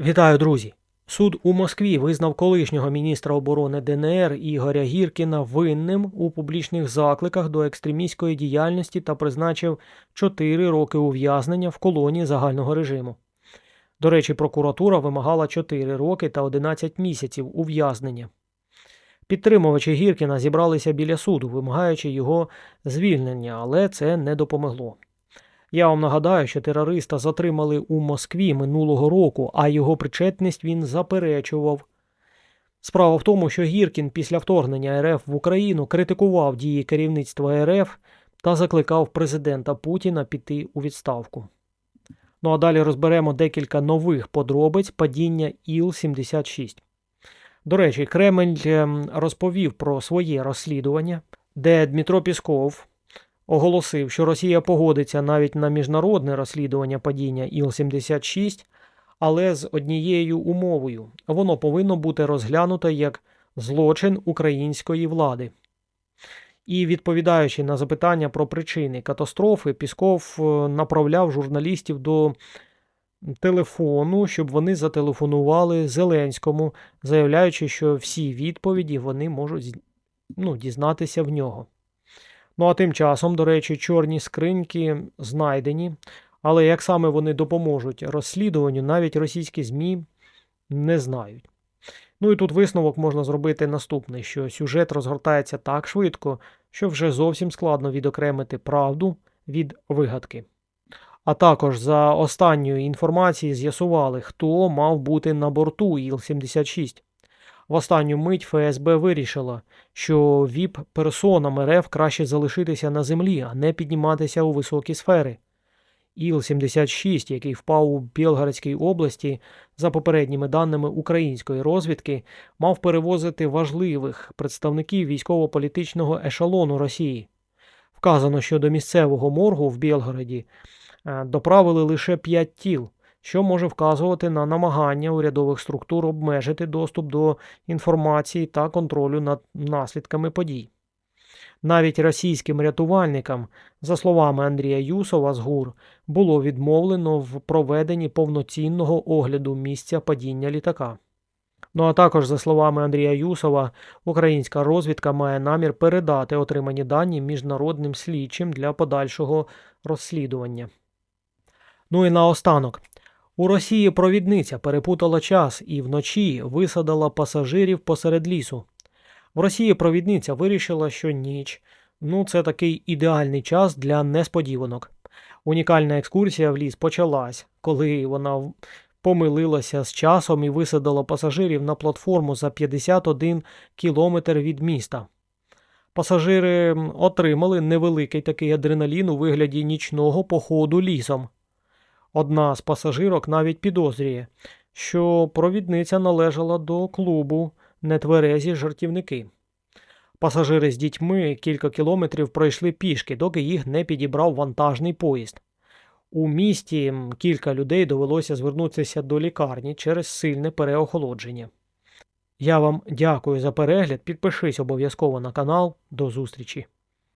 Вітаю, друзі! Суд у Москві визнав колишнього міністра оборони ДНР Ігоря Гіркіна винним у публічних закликах до екстремістської діяльності та призначив 4 роки ув'язнення в колонії загального режиму. До речі, прокуратура вимагала 4 роки та 11 місяців ув'язнення. Підтримувачі Гіркіна зібралися біля суду, вимагаючи його звільнення, але це не допомогло. Я вам нагадаю, що терориста затримали у Москві минулого року, а його причетність він заперечував. Справа в тому, що Гіркін після вторгнення РФ в Україну критикував дії керівництва РФ та закликав президента Путіна піти у відставку. Ну а далі розберемо декілька нових подробиць падіння Іл-76. До речі, Кремль ем, розповів про своє розслідування, де Дмитро Пісков оголосив, що Росія погодиться навіть на міжнародне розслідування падіння Іл-76, але з однією умовою воно повинно бути розглянуто як злочин української влади. І відповідаючи на запитання про причини катастрофи, Пісков е, направляв журналістів до телефону, щоб вони зателефонували Зеленському, заявляючи, що всі відповіді вони можуть ну, дізнатися в нього. Ну а тим часом, до речі, чорні скриньки знайдені, але як саме вони допоможуть розслідуванню, навіть російські ЗМІ не знають. Ну і тут висновок можна зробити наступний: що сюжет розгортається так швидко, що вже зовсім складно відокремити правду від вигадки. А також за останньою інформацією з'ясували, хто мав бути на борту Іл-76. В останню мить ФСБ вирішила, що ВІП-персонам РФ краще залишитися на землі, а не підніматися у високі сфери. Іл-76, який впав у Білгородській області, за попередніми даними української розвідки, мав перевозити важливих представників військово-політичного ешелону Росії. Вказано, що до місцевого моргу в Білгороді е, доправили лише 5 тіл, що може вказувати на намагання урядових структур обмежити доступ до інформації та контролю над наслідками подій. Навіть російським рятувальникам, за словами Андрія Юсова з ГУР, було відмовлено в проведенні повноцінного огляду місця падіння літака. Ну а також, за словами Андрія Юсова, українська розвідка має намір передати отримані дані міжнародним слідчим для подальшого розслідування. Ну і наостанок. У Росії провідниця перепутала час і вночі висадила пасажирів посеред лісу. В Росії провідниця вирішила, що ніч ну це такий ідеальний час для несподіванок. Унікальна екскурсія в ліс почалась, коли вона помилилася з часом і висадила пасажирів на платформу за 51 кілометр від міста. Пасажири отримали невеликий такий адреналін у вигляді нічного походу лісом. Одна з пасажирок навіть підозрює, що провідниця належала до клубу нетверезі жартівники. Пасажири з дітьми кілька кілометрів пройшли пішки, доки їх не підібрав вантажний поїзд. У місті кілька людей довелося звернутися до лікарні через сильне переохолодження. Я вам дякую за перегляд. Підпишись обов'язково на канал. До зустрічі!